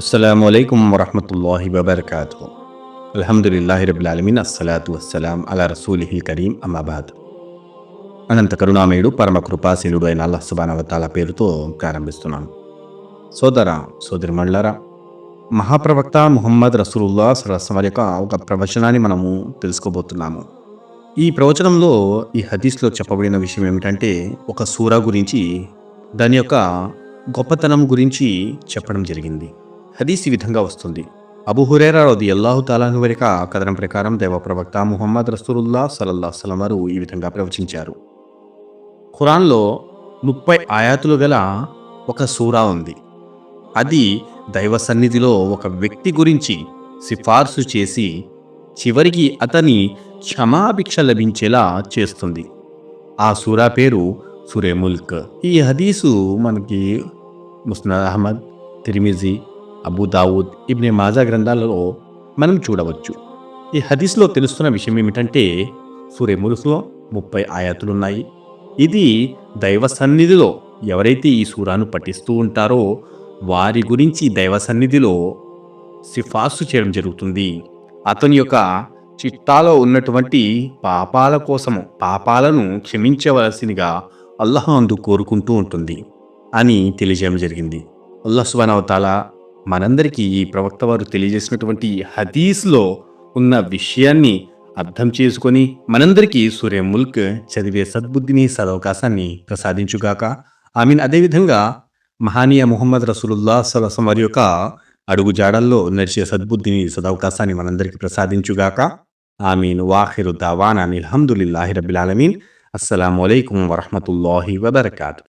అస్సలం అయికం వరహమతుల్లాహి వబర్కాతు అల్హమ్దుల్లాహి రబులాలమీన్ అస్సలాతు వస్సలాం అలా రసూలిహి కరీం అమాబాద్ అనంత కరుణామయుడు పరమ కృపాశీలుడు అయిన అల్లాహ్ సుబానవతాల పేరుతో ప్రారంభిస్తున్నాను. సోదర సోదరి మండలరా మహాప్రవక్త ముహమ్మద్ రసూలుల్లా సరస్వం వారి యొక్క ఒక ప్రవచనాన్ని మనము తెలుసుకోబోతున్నాము. ఈ ప్రవచనంలో ఈ హదీస్లో చెప్పబడిన విషయం ఏమిటంటే ఒక సూరా గురించి దాని యొక్క గొప్పతనం గురించి చెప్పడం జరిగింది. హదీస్ ఈ విధంగా వస్తుంది. అబు హురేరా రది అల్లాహు తాలాను వరిక కథనం ప్రకారం దేవ ప్రవక్త ముహమ్మద్ రసూలుల్లా సలల్లా సలం వారు ఈ విధంగా ప్రవచించారు. ఖురాన్లో ముప్పై ఆయాతులు గల ఒక సూరా ఉంది. అది దైవ సన్నిధిలో ఒక వ్యక్తి గురించి సిఫార్సు చేసి చివరికి అతని క్షమాభిక్ష లభించేలా చేస్తుంది. ఆ సూరా పేరు సురే ముల్క్. ఈ హదీసు మనకి ముస్నద్ అహ్మద్ తిరిమిజీ అబూదావుద్ ఇబ్నే మాజా గ్రంథాలలో మనం చూడవచ్చు. ఈ హదీస్లో తెలుస్తున్న విషయం ఏమిటంటే సూర్య ములుసులో ముప్పై ఆయాతులున్నాయి. ఇది దైవ సన్నిధిలో ఎవరైతే ఈ సూరాను పఠిస్తూ ఉంటారో వారి గురించి దైవ సన్నిధిలో సిఫార్సు చేయడం జరుగుతుంది. అతని యొక్క చిట్టాలో ఉన్నటువంటి పాపాల కోసము పాపాలను క్షమించవలసినగా అల్లాహ్ అందు కోరుకుంటూ ఉంటుంది అని తెలియజేయడం జరిగింది. అల్లాహ్ సుబానవతాల మనందరికీ ఈ ప్రవక్త వారు తెలియజేసినటువంటి హదీస్లో ఉన్న విషయాన్ని అర్థం చేసుకొని మనందరికీ సూర్య ముల్క్ చదివే సద్బుద్ధిని సదవకాశాన్ని ప్రసాదించుగాక. ఆమీన్. అదేవిధంగా మహానీయ ముహమ్మద్ రసూలుల్లా సలసం వారి యొక్క అడుగు జాడల్లో నడిచే సద్బుద్ధిని సదవకాశాన్ని మనందరికీ ప్రసాదించుగాక. ఆమీన్. వాహిరు దావానా అల్హమ్దుల్లాహి రబిల్ ఆలమీన్. అస్సలం అయికం వరహమతుల్లాహి వబర్కాతు.